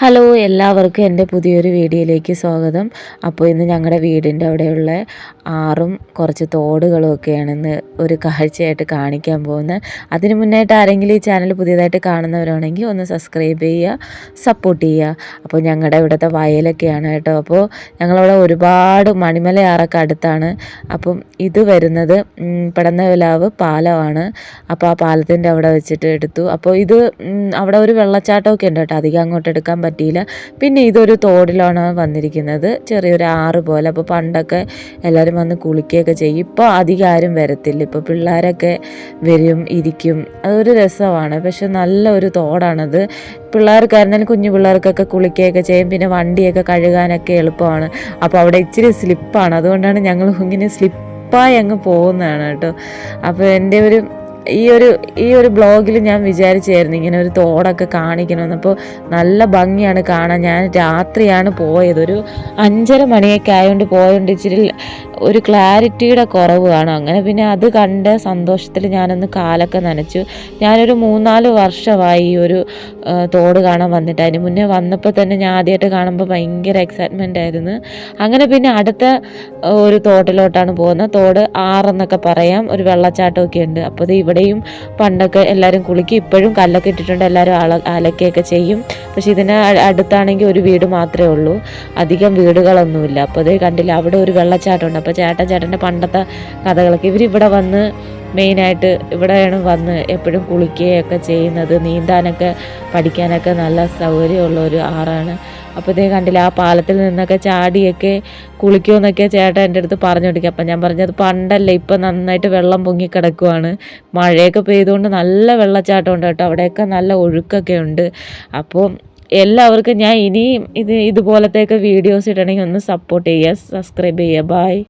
Hello എല്ലാവർക്കും എന്റെ പുതിയൊരു വീഡിയോയിലേക്ക് സ്വാഗതം. അപ്പോൾ ഇന്ന് ഞങ്ങളുടെ വീടിന്റെ അവിടെയുള്ള ആറും കുറച്ച് തോടുകളും ഒക്കെയാണ് ഇന്ന് ഒരു കാഴ്ചയായിട്ട് കാണിക്കാൻ പോകുന്നത്. അതിന് മുന്നായിട്ട് ആരെങ്കിലും ഈ ചാനൽ പുതിയതായിട്ട് കാണുന്നവരാണെങ്കിൽ ഒന്ന് സബ്സ്ക്രൈബ് ചെയ്യുക സപ്പോർട്ട് ചെയ്യുക. അപ്പോൾ ഞങ്ങളുടെ ഇവിടുത്തെ വയലൊക്കെയാണ് കേട്ടോ. അപ്പോൾ ഞങ്ങളവിടെ ഒരുപാട് മണിമലയാറൊക്കെ അടുത്താണ്. അപ്പം ഇത് വരുന്നത് പടന്നവിലാവ് പാലമാണ്. അപ്പോൾ ആ പാലത്തിന്റെ അവിടെ വെച്ചിട്ട് എടുത്തു. അപ്പോൾ ഇത് അവിടെ ഒരു വെള്ളച്ചാട്ടമൊക്കെ ഉണ്ട് കേട്ടോ. അധികം അങ്ങോട്ട് എടുക്കാൻ പറ്റിയില്ല. പിന്നെ ഇതൊരു തോടിലാണ് വന്നിരിക്കുന്നത്. ചെറിയൊരു ആറ് പോലെ. അപ്പോൾ പണ്ടൊക്കെ എല്ലാവരും വന്ന് കുളിക്കുകയൊക്കെ ചെയ്യും. ഇപ്പോൾ അധികം ആരും വരത്തില്ല. ഇപ്പോൾ പിള്ളേരൊക്കെ വരും ഇരിക്കും. അതൊരു രസമാണ്. പക്ഷെ നല്ല ഒരു തോടാണത്. പിള്ളേർക്കായിരുന്നാലും കുഞ്ഞു പിള്ളേർക്കൊക്കെ കുളിക്കുകയൊക്കെ ചെയ്യും. പിന്നെ വണ്ടിയൊക്കെ കഴുകാനൊക്കെ എളുപ്പമാണ്. അപ്പോൾ അവിടെ ഇച്ചിരി സ്ലിപ്പാണ്. അതുകൊണ്ടാണ് ഞങ്ങൾ ഇങ്ങനെ സ്ലിപ്പായി അങ്ങ് പോകുന്നതാണ് കേട്ടോ. അപ്പോൾ എന്റെ ഒരു ഈ ഒരു ഈ ഒരു ബ്ലോഗിൽ ഞാൻ വിചാരിച്ചായിരുന്നു ഇങ്ങനെ ഒരു തോടൊക്കെ കാണിക്കണമെന്ന്. അപ്പോൾ നല്ല ഭംഗിയാണ് കാണാൻ. ഞാൻ രാത്രിയാണ് പോയത്. ഒരു അഞ്ചര മണിയൊക്കെ ആയതുകൊണ്ട് പോയതുകൊണ്ട് ഇച്ചിരി ഒരു ക്ലാരിറ്റിയുടെ കുറവ് കാണും അങ്ങനെ പിന്നെ അത് കണ്ട് സന്തോഷത്തിൽ ഞാനൊന്ന് കാലൊക്കെ നനച്ചു. ഞാനൊരു മൂന്നാൽ വർഷമായി ഈ ഒരു തോട് കാണാൻ വന്നിട്ട്. അതിന് മുന്നേ വന്നപ്പോൾ തന്നെ ഞാൻ ആദ്യമായിട്ട് കാണുമ്പോൾ ഭയങ്കര എക്സൈറ്റ്മെന്റ് ആയിരുന്നു. അങ്ങനെ പിന്നെ അടുത്ത ഒരു തോട്ടിലോട്ടാണ് പോകുന്നത്. തോട് ആറെന്നൊക്കെ പറയാം. ഒരു വെള്ളച്ചാട്ടമൊക്കെ ഉണ്ട്. അപ്പോൾ ഇവിടെയും പണ്ടൊക്കെ എല്ലാവരും കുളിക്കും. ഇപ്പോഴും കല്ലൊക്കെ ഇട്ടിട്ടുണ്ട്. എല്ലാവരും അല അലക്കുകയൊക്കെ ചെയ്യും. പക്ഷേ ഇതിന് അടുത്താണെങ്കിൽ ഒരു വീട് മാത്രമേ ഉള്ളൂ. അധികം വീടുകളൊന്നുമില്ല. അപ്പോൾ അതേ കണ്ടില്ല അവിടെ ഒരു വെള്ളച്ചാട്ടമുണ്ട്. അപ്പോൾ ചേട്ടൻ ചേട്ടന്റെ പണ്ടത്തെ കഥകളൊക്കെ ഇവരിവിടെ വന്ന് മെയിനായിട്ട് ഇവിടെയാണ് വന്ന് എപ്പോഴും കുളിക്കുകയൊക്കെ ചെയ്യുന്നത്. നീന്താനൊക്കെ പഠിക്കാനൊക്കെ നല്ല സൗകര്യമുള്ള ഒരു ആറാണ് അപ്പോൾ ഇതേ കണ്ടില്ല ആ പാലത്തിൽ നിന്നൊക്കെ ചാടിയൊക്കെ കുളിക്കുമെന്നൊക്കെ ചേട്ടൻ എന്റെ അടുത്ത് പറഞ്ഞു കൊടുക്കുക അപ്പം ഞാൻ പറഞ്ഞത് പണ്ടല്ല ഇപ്പം നന്നായിട്ട് വെള്ളം പൊങ്ങി പൊങ്ങിക്കിടക്കുവാണ് മഴയൊക്കെ പെയ്തുകൊണ്ട് നല്ല വെള്ളച്ചാട്ടം ഉണ്ട് കേട്ടോ. അവിടെയൊക്കെ നല്ല ഒഴുക്കൊക്കെ ഉണ്ട്. അപ്പോൾ എല്ലാവർക്കും ഞാൻ ഇനിയും ഇത് ഇതുപോലത്തെയൊക്കെ വീഡിയോസ് ഇടണമെങ്കിൽ ഒന്ന് സപ്പോർട്ട് ചെയ്യുക. സബ്സ്ക്രൈബ് ചെയ്യുക. ബായ്